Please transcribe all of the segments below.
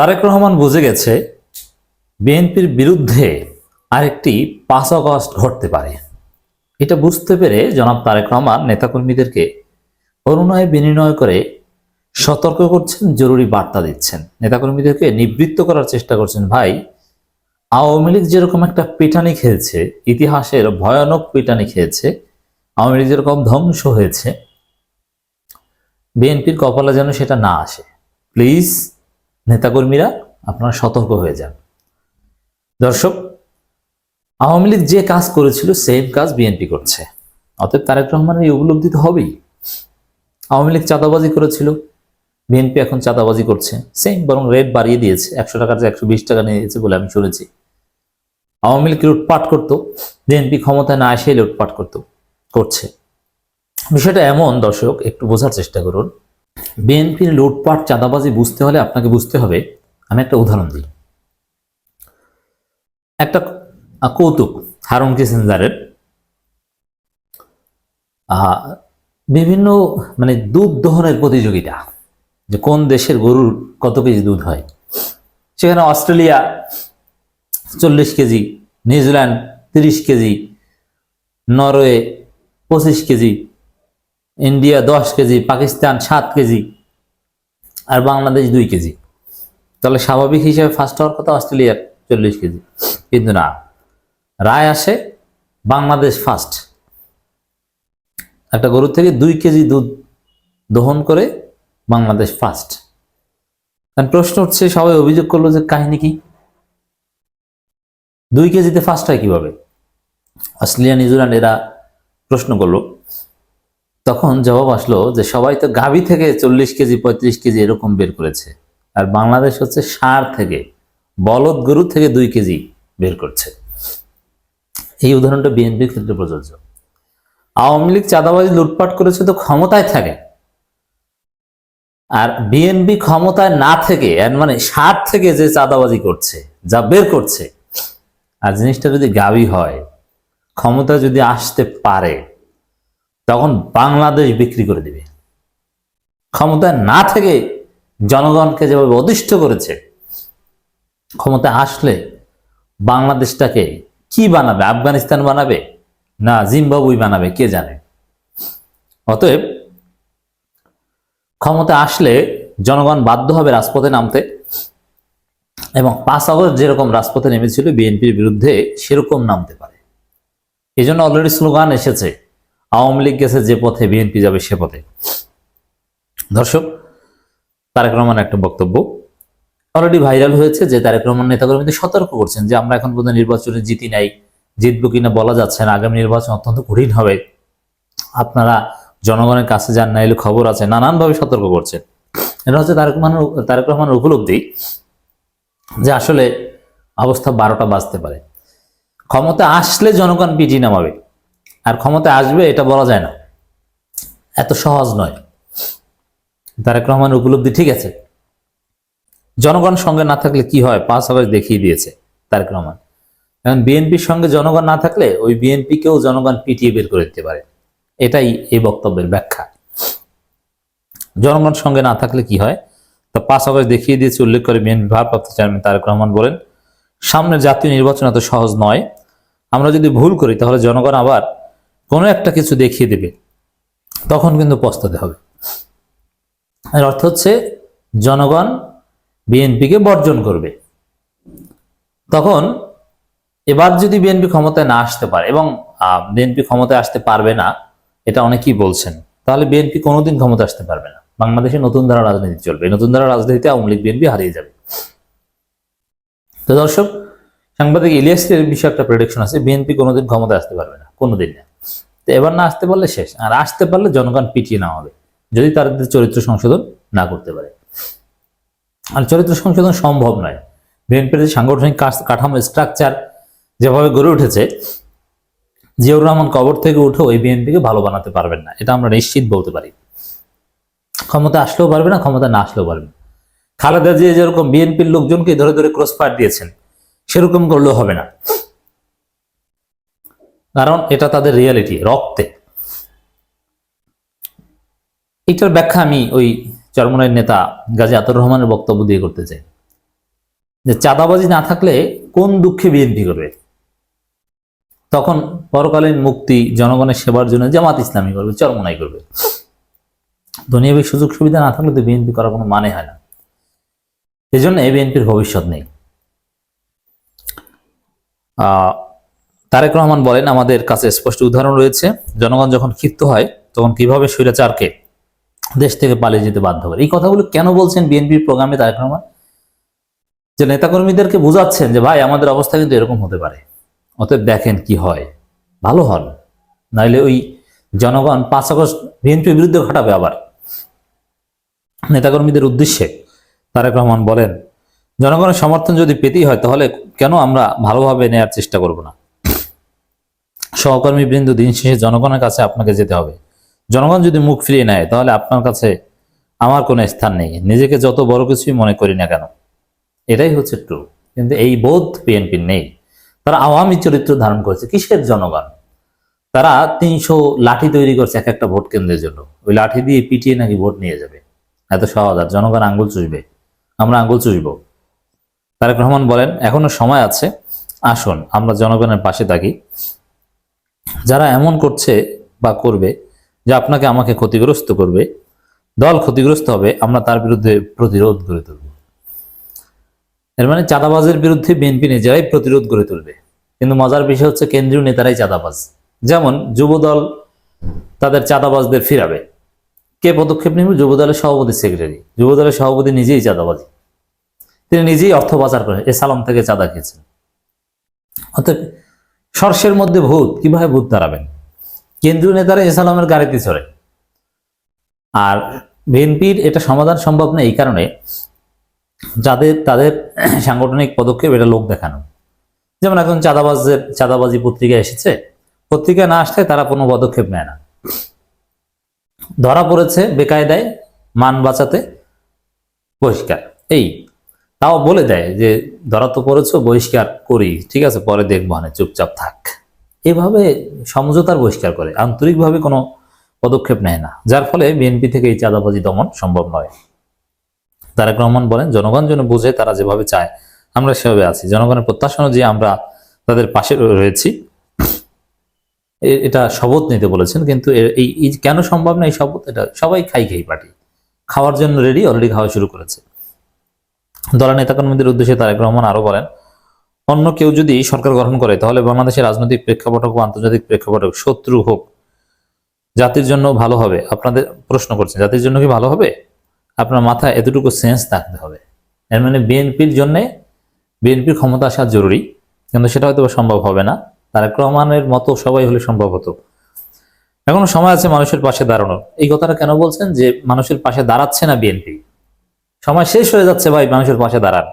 তারেক রহমান বুঝে গেছে বিএনপির বিরুদ্ধে আরেকটি পাঁচ অগস্ট ঘটতে পারে। এটা বুঝতে পেরে জনাব তারেক রহমান নেতাকর্মীদেরকে অনুনয় বিনিময় করে সতর্ক করছেন, জরুরি বার্তা দিচ্ছেন। নেতাকর্মীদেরকে নিবৃত্ত করার চেষ্টা করছেন, ভাই, আওয়ামী লীগ যেরকম একটা পিটানি খেয়েছে ইতিহাসের ভয়ানক পিটানি খেয়েছে আওয়ামী লীগ যেরকম ধ্বংস হয়েছে, বিএনপির কপালে যেন সেটা না আসে। প্লিজ নেতাকর্মীরা আপনারা সতর্ক হয়ে যান। দর্শক, আওয়ামী লীগ যে কাজ করেছিল, সেম কাজ বিএনপি করছে। অতএব তারেক রহমানের এই উপলব্ধি তো হবেই। আওয়ামী লীগ চাঁদাবাজি করেছিল, বিএনপি এখন চাঁদাবাজি করছে। সেম, বরং রেট বাড়িয়ে দিয়েছে। একশো টাকার যে একশো বিশ টাকা নিয়ে দিয়েছে বলে আমি শুনেছি। আওয়ামী লীগ লুটপাট করতো? বিএনপি ক্ষমতায় না এসে লুটপাট করতো, করছে। বিষয়টা এমন, দর্শক, একটু বোঝার চেষ্টা করুন। বিএনপির লুটপাট, চাঁদাবাজি বুঝতে হলে আপনাকে বুঝতে হবে। আমি একটা উদাহরণ দিই। একটা কৌতুক হারুন কিসেঞ্জারের বিভিন্ন মানে দুধ দহনের প্রতিযোগিতা, যে কোন দেশের গরুর কত কেজি দুধ হয়। সেখানে অস্ট্রেলিয়া চল্লিশ কেজি, নিউজিল্যান্ড তিরিশ কেজি, নরওয়ে পঁচিশ কেজি ইন্ডিয়া দশ কেজি, পাকিস্তান সাত কেজি আর বাংলাদেশ দুই কেজি। তাহলে স্বাভাবিক হিসাবে ফার্স্ট হওয়ার কথা অস্ট্রেলিয়ার চল্লিশ কেজি। কিন্তু না, রায় আসে বাংলাদেশ ফার্স্ট একটা গরু থেকে দুই কেজি দুধ দহন করে বাংলাদেশ ফার্স্ট কারণ প্রশ্ন হচ্ছে, সবাই অভিযোগ করল যে কাহিনী কি? দুই কেজিতে ফার্স্ট হয় কীভাবে? অস্ট্রেলিয়া, নিউজিল্যান্ড এরা প্রশ্ন করল। তখন জবাব আসলো যে সবাই তো গাভী থেকে চল্লিশ কেজি, পঁয়ত্রিশ কেজি এরকম বের করেছে। আর বাংলাদেশ হচ্ছে সার থেকে, বলদ গরু থেকে দুই কেজি বের করছে। এই উদাহরণটা বিএনপির ক্ষেত্রে প্রযোজ্য। আওয়ামী লীগ চাঁদাবাজি লুটপাট করেছে তো ক্ষমতায় থাকে। আর বিএনপি ক্ষমতায় না থেকে মানে সার থেকে যে চাঁদাবাজি করছে, যা বের করছে, আর জিনিসটা যদি গাবি হয়, ক্ষমতা যদি আসতে পারে তখন বাংলাদেশ বিক্রি করে দিবে। ক্ষমতায় না থেকে জনগণকে যেভাবে অধিষ্ঠ করেছে, ক্ষমতা আসলে বাংলাদেশটাকে কি বানাবে? আফগানিস্তান বানাবে না জিম্বাবুই বানাবে? কে জানে? অতএব ক্ষমতা আসলে জনগণ বাধ্য হবে রাজপথে নামতে এবং পাঁচ আগস্ট যেরকম রাজপথে নেমেছিল, বিএনপির বিরুদ্ধে সেরকম নামতে পারে। এই জন্য অলরেডি স্লোগান এসেছে আওয়ামী লীগ গেছে যে পথে, বিএনপি যাবে সে পথে। দর্শক, তারেক রহমান একটা বক্তব্য। অলরেডি ভাইরাল হয়েছে যে তারেক রহমান নেতাকর্মীদের সতর্ক করছেন যে আমরা এখন পর্যন্ত নির্বাচনে জিতি নাই, জিতবো কিনা বলা যাচ্ছে না, আগামী নির্বাচন অত্যন্ত কঠিন হবে। আপনারা জনগণের কাছে যান না এলে খবর আছে, নানানভাবে সতর্ক করছেন। এটা হচ্ছে তারেক রহমানের তারেক রহমানের উপলব্ধি যে আসলে অবস্থা বারোটা বাজতে পারে। ক্ষমতা আসলে জনগণ পিটি নামাবে। আর ক্ষমতা আসবে এটা বলা যায় না। এত সহজ নয়। তারেক রহমানের উপলব্ধি ঠিক আছে। জনগণ সঙ্গে না থাকলে কি হয়? পাঁচ আগস্ট দেখিয়ে দিয়েছে তারেক রহমান। এখন বিএনপির সঙ্গে জনগণ না থাকলে ওই বিএনপিকেও জনগণ পিটিয়ে বের করে দিতে পারে। এটাই এই বক্তব্যের ব্যাখ্যা। জনগণ সঙ্গে না থাকলে কি হয়? তা পাঁচ আগস্ট দেখিয়ে দিয়েছে, উল্লেখ করে বিএনপি ভারপ্রাপ্ত চেয়ারম্যান তারেক রহমান বলেন সামনে জাতীয় নির্বাচন এত সহজ নয়। আমরা যদি ভুল করি, তাহলে জনগণ আবার কোনো একটা কিছু দেখিয়ে দেবে, তখন কিন্তু পস্তাতে হবে। এর অর্থ হচ্ছে, জনগণ বিএনপিকে বর্জন করবে। তখন এবার যদি বিএনপি ক্ষমতায় না আসতে পারে, এবং বিএনপি ক্ষমতায় আসতে পারবে না, এটা অনেকেই বলছেন, তাহলে বিএনপি কোনোদিন ক্ষমতা আসতে পারবে না। বাংলাদেশে নতুন ধারা রাজনীতি চলবে, নতুন ধারা রাজনীতিতে আওয়ামী লীগ, বিএনপি হারিয়ে যাবে। তো দর্শক সাংবাদিক ইলিয়াসের বিষয়ে একটা প্রেডিকশন আছে বিএনপি কোনোদিন ক্ষমতায় আসতে পারবে না, কোনোদিন না। তো এবার না আসতে পারলে শেষ, আর আসতে পারলে জনগণ পিটিয়ে না হবে, যদি তাদের চরিত্র সংশোধন না করতে পারে। আর চরিত্র সংশোধন সম্ভব নয়। বিএনপির যে সাংগঠনিক কাঠামো স্ট্রাকচার যেভাবে গড়ে উঠেছে, জিয়াউর রহমান কবর থেকে উঠেও এই বিএনপিকে ভালো বানাতে পারবেন না, এটা আমরা নিশ্চিত বলতে পারি। ক্ষমতা আসলেও পারবে না, ক্ষমতা না আসলেও পারবে না। খালেদা জিয়া যেরকম বিএনপির লোকজনকে ধরে ধরে ক্রস ফায়ার দিয়েছেন সেরকম করলেও হবে না। কারণ এটা তাদের রিয়ালিটি রক্তে। এটার ব্যাখ্যা আমি ওই চরমনের নেতা গাজী আতর রহমানের বক্তব্য দিয়ে করতে চাই। যে চাঁদাবাজি না থাকলে কোন দুঃখে বিএনপি করবে? তখন পরকালীন মুক্তি, জনগণের সেবার জন্য জামাত ইসলামী করবে, চরমনাই করবে। দুনিয়াবী সুযোগ সুবিধা না থাকলে তো বিএনপি করার কোনো মানে হয় না। এই জন্য বিএনপির ভবিষ্যৎ নেই। তারেক রহমান বলেন, আমাদের কাছে স্পষ্ট উদাহরণ রয়েছে। জনগণ যখন ক্ষিপ্ত হয়, তখন কীভাবে স্বৈরাচারকে দেশ থেকে পালিয়ে যেতে বাধ্য করে? এই কথাগুলো কেন বলছেন বিএনপির প্রোগ্রামে তারেক রহমান? যে নেতাকর্মীদেরকে বোঝাচ্ছেন যে, ভাই, আমাদের অবস্থা কিন্তু এরকম হতে পারে। অতএব দেখেন কি হয়। ভালো হন। নাইলে ওই জনগণ পাঁচ আগস্ট বিএনপির বিরুদ্ধে ঘটাবে আবার। নেতাকর্মীদের উদ্দেশ্যে তারেক রহমান বলেন জনগণের সমর্থন যদি পেতেই হয়, তাহলে কেন আমরা ভালোভাবে নেয়ার চেষ্টা করব না? সহকর্মী বৃন্দ, দিন শেষে জনগণের কাছে আপনাকে যেতে হবে। জনগণ যদি মুখ ফিরিয়ে নেয়, তাহলে আপনার কাছে আমার কোনো স্থান নেই। নিজেকে যত বড় কিছুই মনে করি না কেন, এটাই হচ্ছে ট্রু কিন্তু এই বোধ বিএনপির নেই। তারা আওয়ামী চরিত্র ধারণ করেছে কিসের জনগণ? তারা তিনশো লাঠি তৈরি করছে এক একটা ভোট কেন্দ্রের জন্য। ওই লাঠি দিয়ে পিটিয়ে নাকি ভোট নিয়ে যাবে? এত সহজ, আর জনগণ আঙ্গুল চুষবে। আমরা আঙ্গুল চুষব। তারেক রহমান বলেন, এখনও সময় আছে, আসুন, আমরা জনগণের পাশে থাকি। যারা এমন করছে বা করবে যে আপনাকে আমাকে ক্ষতিগ্রস্ত করবে, দল ক্ষতিগ্রস্ত হবে, আমরা তার বিরুদ্ধে প্রতিরোধ গড়ে তুলব। এর মানে চাঁদাবাজের বিরুদ্ধে বিএনপি নিজেরাই প্রতিরোধ গড়ে তুলবে। কিন্তু মজার বিষয় হচ্ছে কেন্দ্রীয় নেতারাই চাঁদাবাজ। যেমন যুবদল তাদের চাঁদাবাজদের ফিরাবে। কে পদক্ষেপ নেবে? যুবদলের সভাপতি সেক্রেটারি। যুবদলের সভাপতি নিজেই চাঁদাবাজি। তিনি নিজেই অর্থ পাচার করেন, এ সালাম থেকে চাঁদা খেয়েছেন। অর্থাৎ সর্ষের মধ্যে ভূত কীভাবে ভূত দাঁড়াবেন? কেন্দ্রীয় নেতারা এ সালামের গাড়িতে চড়ে। আর বিএনপির এটা সমাধান সম্ভব না, এই কারণে যাদের, তাদের সাংগঠনিক পদক্ষেপ এটা লোক দেখানো। যেমন এখন চাঁদাবাজের চাঁদাবাজি পত্রিকা এসেছে, পত্রিকা না আসলে তারা কোনো পদক্ষেপ নেয় না। ধরা পড়েছে বেকায়দায়, মান বাঁচাতে বহিষ্কার এই তাও বলে দেয় যে, ধরা তো পড়েছো, বহিষ্কার করি। ঠিক আছে, পরে দেখব মানে চুপচাপ থাক। এভাবে সমঝোতার বহিষ্কার করে। আন্তরিকভাবে কোনো পদক্ষেপ নেয় না। যার ফলে বিএনপি থেকে এই চাঁদাবাজি দমন সম্ভব নয়। তারেক রহমান বলেন, জনগণ যেন বুঝে, তারা যেভাবে চায়, আমরা সেভাবে আছি। জনগণের প্রত্যাশা অনুযায়ী আমরা তাদের পাশে রয়েছি। এটা শপথ নিতে বলেছেন, কিন্তু এই কেন সম্ভব না এই শপথ? এটা সবাই খাই খাই পার্টি। খাওয়ার জন্য রেডি অলরেডি খাওয়া শুরু করেছে। দলের নেতাকর্মীদের উদ্দেশ্যে তারেক রহমান আরও বলেন, অন্য কেউ যদি সরকার গঠন করে, তাহলে বাংলাদেশের রাজনৈতিক প্রেক্ষাপট হোক আন্তর্জাতিক প্রেক্ষাপট হোক, শত্রু হোক, জাতির জন্য ভালো হবে। আপনাদের প্রশ্ন করছেন, জাতির জন্য কি ভালো হবে? আপনার মাথায় এতটুকু সেন্স থাকতে হবে। এর মানে বিএনপির জন্য বিএনপির ক্ষমতা আসা জরুরি, কিন্তু সেটা হয়তো সম্ভব হবে না। তারেক রহমানের মতো সবাই হলে সম্ভব হতো। এখনও সময় আছে মানুষের পাশে দাঁড়ানোর। এই কথাটা কেন বলছেন? যে মানুষের পাশে দাঁড়াচ্ছে না বিএনপি। সময় শেষ হয়ে যাচ্ছে ভাই মানুষের পাশে দাঁড়ান।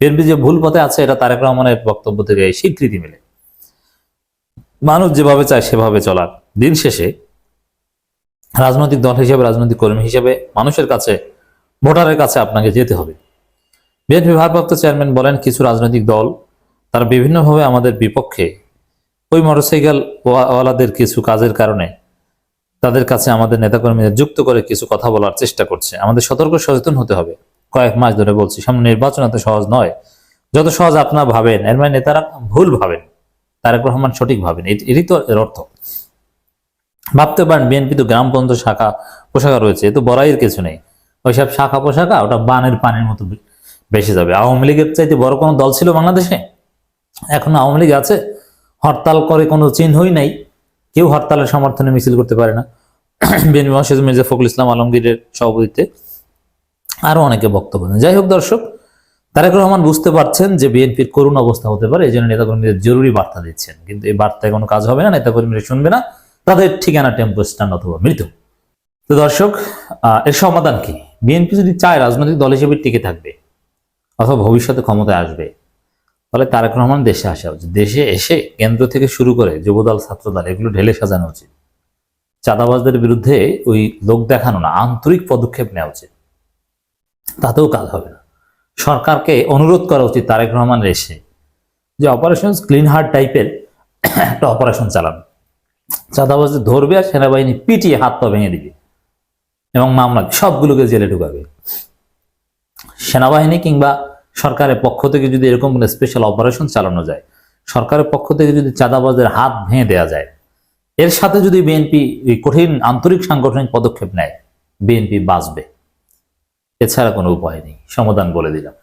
বিএনপি যে ভুল পথে আছে, এটা তারেক রহমানের বক্তব্য থেকে স্বীকৃতি মিলে। মানুষ যেভাবে চায় সেভাবে চলার। দিন শেষে রাজনৈতিক দল হিসেবে, রাজনৈতিক কর্মী হিসেবে মানুষের কাছে, ভোটারের কাছে আপনাকে যেতে হবে। বিএনপি ভারপ্রাপ্ত চেয়ারম্যান বলেন, কিছু রাজনৈতিক দল তারা বিভিন্নভাবে আমাদের বিপক্ষে ওই মোটরসাইকেল ওয়ালাদের কিছু কাজের কারণে তাদের কাছে আমাদের নেতাকর্মীদের যুক্ত করে কিছু কথা বলার চেষ্টা করছে। আমাদের সতর্ক সচেতন হতে হবে। কয়েক মাস ধরে বলছি, সামনে নির্বাচন এত সহজ নয়। যত সহজ আপনারা ভাবেন, এর মানে নেতারা ভুল ভাবেন। তারেক রহমান সঠিক ভাবেন, এ- এটাই তো এর অর্থ। ভাবতে পারেন, বিএনপি তো গ্রাম পর্যন্ত শাখা পোশাকা রয়েছে, এ তো বড়াইয়ের কিছু নেই। ওইসব শাখা পোশাকা, ওটা বানের পানির মতো বেশি যাবে। আওয়ামী লীগের চাইতে বড় কোনো দল ছিল বাংলাদেশে? এখন আওয়ামী লীগ আছে, হরতাল করে কোনো চিহ্নই নাই। কেউ হরতালের সমর্থনে মিছিল করতে পারে না। বিএনপি মহাসচিব মির্জা ফখরুল ইসলাম আলমগীরের সভাপতিত্বে আরও অনেকে বক্তব্য দেন। যাই হোক দর্শক, তারেক রহমান বুঝতে পারছেন যে বিএনপির করুণ অবস্থা হতে পারে, এই জন্য নেতাকর্মীদের জরুরি বার্তা দিচ্ছেন। কিন্তু এই বার্তায় কোনো কাজ হবে না, নেতাকর্মীরা শুনবে না, তাদের ঠিকানা, টেম্পো, স্ট্যান্ড অথবা মৃত। তো দর্শক এর সমাধান কি? বিএনপি যদি চায় রাজনৈতিক দল হিসেবে টিকে থাকবে অথবা ভবিষ্যতে ক্ষমতায় আসবে, তাহলে তারেক রহমান দেশে আসা উচিত। দেশে এসে কেন্দ্র থেকে শুরু করে যুবদল, ছাত্রদল, এগুলো ঢেলে সাজানো উচিত। চাঁদাবাজদের বিরুদ্ধে ওই লোক দেখানো না, আন্তরিক পদক্ষেপ নেওয়া উচিত। তাতেও কাজ হবে না। সরকারকে অনুরোধ করা উচিত তারেক রহমানের এসে যে অপারেশন ক্লিন হার্ট টাইপের একটা অপারেশন চালানো চাঁদাবাজদের ধরবে আর সেনাবাহিনী পিটিয়ে হাত পা ভেঙে দিবে এবং মামলা সবগুলোকে জেলে ঢুকাবে। সেনাবাহিনী কিংবা সরকারের পক্ষ থেকে যদি এরকম কোনো স্পেশাল অপারেশন চালানো যায়, সরকারের পক্ষ থেকে যদি চাঁদাবাজের হাত ভেঙে দেওয়া যায়, এর সাথে যদি বিএনপি কঠিন আন্তরিক সাংগঠনিক পদক্ষেপ নেয় বিএনপি বাঁচবে। এছাড়া কোনো উপায় নেই। সমাধান বলে দিলাম।